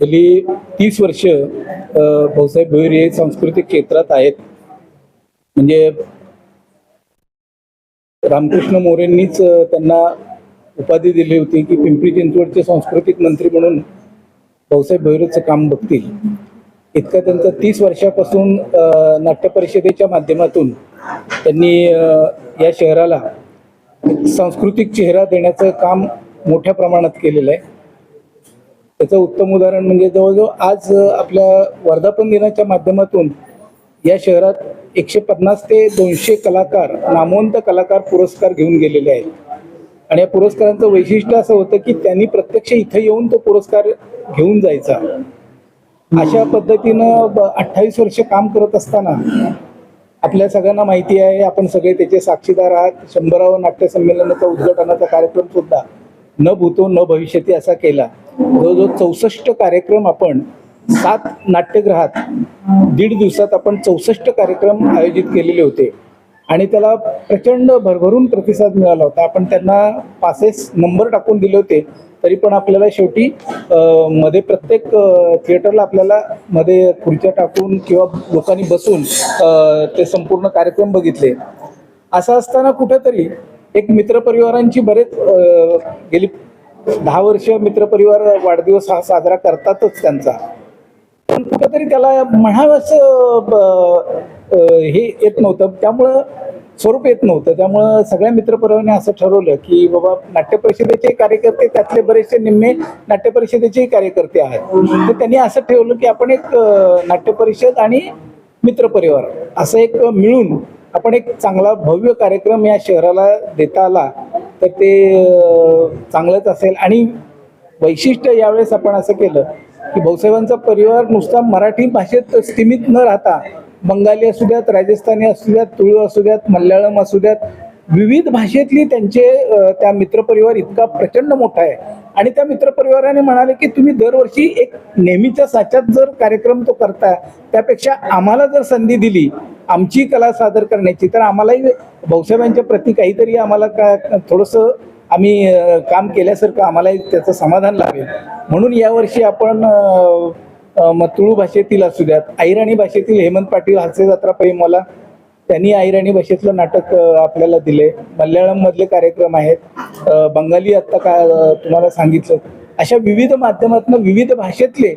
गेली तीस वर्ष भाऊसाहेब भोईर हे सांस्कृतिक क्षेत्रात आहेत. म्हणजे रामकृष्ण मोरेंनीच त्यांना उपाधी दिली होती की पिंपरी चिंचवडचे सांस्कृतिक मंत्री म्हणून भाऊसाहेब भोईरचं काम बघतील. इतकं त्यांचं तीस वर्षापासून नाट्य परिषदेच्या माध्यमातून त्यांनी या शहराला सांस्कृतिक चेहरा देण्याचं काम मोठ्या प्रमाणात केलेलं आहे. त्याचं उत्तम उदाहरण म्हणजे जवळजवळ आज आपल्या वर्धापन दिनाच्या माध्यमातून या शहरात एकशे पन्नास ते दोनशे कलाकार नामवंत कलाकार पुरस्कार घेऊन गेलेले आहेत. आणि या पुरस्कारांचं वैशिष्ट्य असं होतं की त्यांनी प्रत्यक्ष इथं येऊन तो पुरस्कार घेऊन जायचा. अशा पद्धतीनं अठ्ठावीस वर्ष काम करत असताना आपल्या सगळ्यांना माहिती आहे आपण सगळे त्याचे साक्षीदार आहात. शंभरावं नाट्य संमेलनाचा उद्घाटनाचा कार्यक्रम सुद्धा न भूतो न भविष्यती असा केला. जवळजवळ चौसष्ट कार्यक्रम आपण सात नाट्यगृहात दीड दिवसात आपण चौसष्ट कार्यक्रम आयोजित केलेले होते. आणि त्याला प्रचंड भरभरून प्रतिसाद मिळाला होता. आपण त्यांना पासेस नंबर टाकून दिले होते. तरी पण आपल्याला शेवटी मध्ये प्रत्येक थिएटरला आपल्याला मध्ये खुर्च्या टाकून किंवा लोकांनी बसून ते संपूर्ण कार्यक्रम बघितले. असं असताना कुठेतरी एक मित्रपरिवारांची बरेच गेली दहा वर्ष मित्रपरिवार वाढदिवस हा साजरा करतातच त्यांचा. पण कुठंतरी त्याला म्हणावंसं ब- हे येत नव्हतं. त्यामुळं स्वरूप येत नव्हतं. त्यामुळं सगळ्या मित्रपरिवाराने असं ठरवलं की बाबा नाट्य परिषदेचे कार्यकर्ते त्यातले बरेचसे निम्मे नाट्य परिषदेचेही कार्यकर्ते आहेत. तर त्यांनी असं ठेवलं की आपण एक नाट्य परिषद आणि मित्रपरिवार असं एक मिळून आपण एक चांगला भव्य कार्यक्रम या शहराला देता आला तर ते चांगलंच असेल. आणि वैशिष्ट्य यावेळेस आपण असं केलं की भाऊसाहेबांचा परिवार नुसता मराठी भाषेत स्थिमित न राहता बंगाली असू द्यात राजस्थानी असू द्यात तुळू असू द्यात मल्याळम असू द्यात विविध भाषेतली त्यांचे त्या मित्रपरिवार इतका प्रचंड मोठा आहे. आणि त्या मित्रपरिवाराने म्हणाले की तुम्ही दरवर्षी एक नेहमीच्या साच्यात जर कार्यक्रम तो करता त्यापेक्षा आम्हाला जर संधी दिली आमची कला सादर करण्याची तर आम्हालाही भाऊसाहेबांच्या प्रती काहीतरी आम्हाला का थोडंसं आम्ही काम केल्यासारखं आम्हालाही त्याचं समाधान लाभेल. म्हणून यावर्षी आपण मग तुळू भाषेतील असू द्यात आईराणी भाषेतील हेमंत पाटील हास्य जत्रा प्रेमवाला त्यांनी आईराणी भाषेतलं नाटक आपल्याला दिले. मल्याळममधले कार्यक्रम आहेत. बंगाली आत्ता का तुम्हाला सांगितलं. अशा विविध माध्यमातून विविध भाषेतले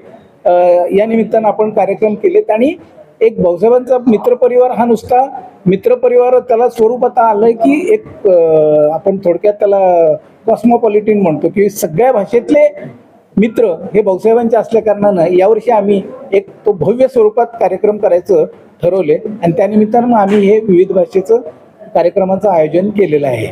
या निमित्तानं आपण कार्यक्रम केलेत आणि एक भाऊसाहेबांचा मित्रपरिवार हा नुसता मित्रपरिवार त्याला स्वरूप आता आलंय की एक आपण थोडक्यात त्याला कॉस्मोपॉलिटिन म्हणतो की सगळ्या भाषेतले मित्र हे भाऊसाहेबांचे असल्या कारणानं यावर्षी आम्ही एक तो भव्य स्वरूपात कार्यक्रम करायचं ठरवले. आणि त्यानिमित्तानं मग आम्ही हे विविध भाषेचं कार्यक्रमाचं आयोजन केलेलं आहे.